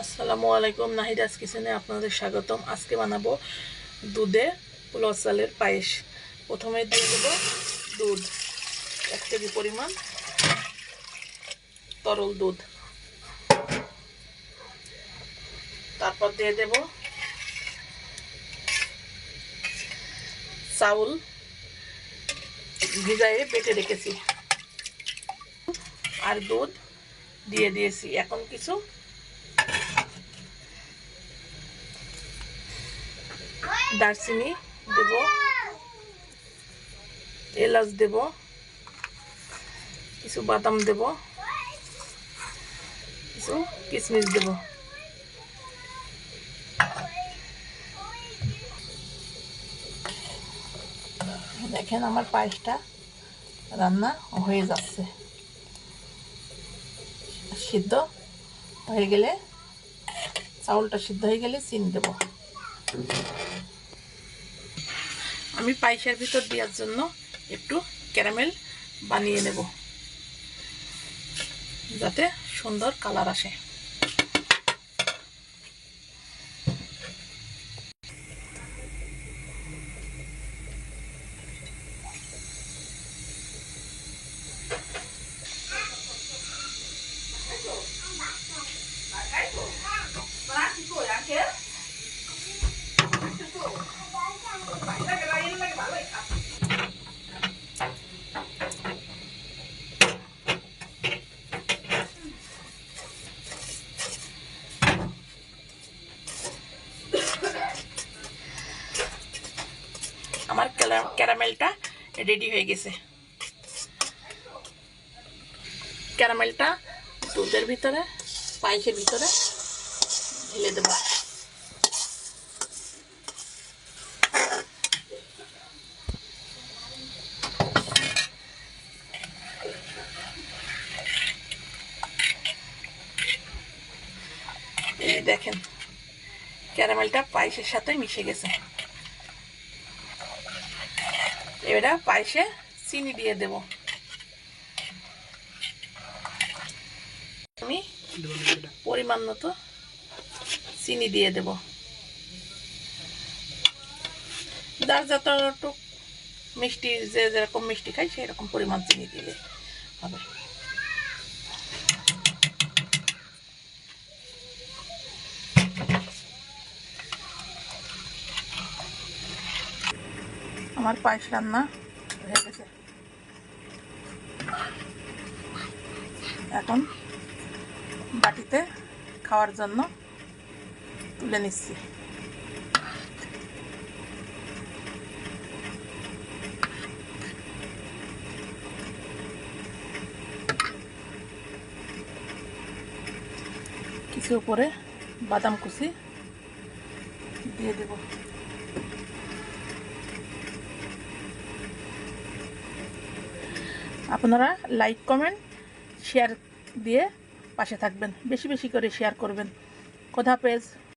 আসসালামু আলাইকুম, নাহিদাস কিচেনে আপনাদের স্বাগতম। আজকে বানাবো দুধে পোলাও চালের পায়েস। প্রথমে দিয়ে দেবো দুধ, এক কেজি পরিমাণ তরল দুধ। তারপর দিয়ে দেব চাউল ভিজাইয়ে বেটে রেখেছি। আর দুধ দিয়ে দিয়েছি। এখন কিছু দারচিনি দেব। এলাচ দেব। কিছু বাদাম দেব। কিছু কিশমিশ দেব। দেখেন আমার পায়েসটা রান্না হয়ে যাচ্ছে। সিদ্ধ হয়ে গেলে, চাউলটা সিদ্ধ হয়ে গেলে চিনি দেবো। আমি পায়েসের ভিতর দেওয়ার জন্য একটু ক্যারামেল বানিয়ে নেব যাতে সুন্দর কালার আসে আমার ক্যারা- ক্যারামেলটা রেডি হয়ে গেছে। ক্যারামেলটা দুধের ভিতরে পায়েসের ভিতরে ঢেলে দেবো। দেখেন, ক্যারামেলটা পায়েসের সাথে মিশে গেছে। এবার পায়েসে চিনি দিয়ে দেব। আমি পরিমাণ মতো চিনি দিয়ে দেব। যার যতটুক মিষ্টি, যে যেরকম মিষ্টি খাই সেই রকম পরিমাণ চিনি দিলে হবে। আমার পায়েস রান্না হয়ে গেছে। এখন বাটিতে খাওয়ার জন্য তুলে নিচ্ছি। কিছু উপরে বাদাম কুচি দিয়ে দেবো। আপনারা লাইক কমেন্ট শেয়ার দিয়ে পাশে থাকবেন। বেশি বেশি করে শেয়ার করবেন। কোথা পেজ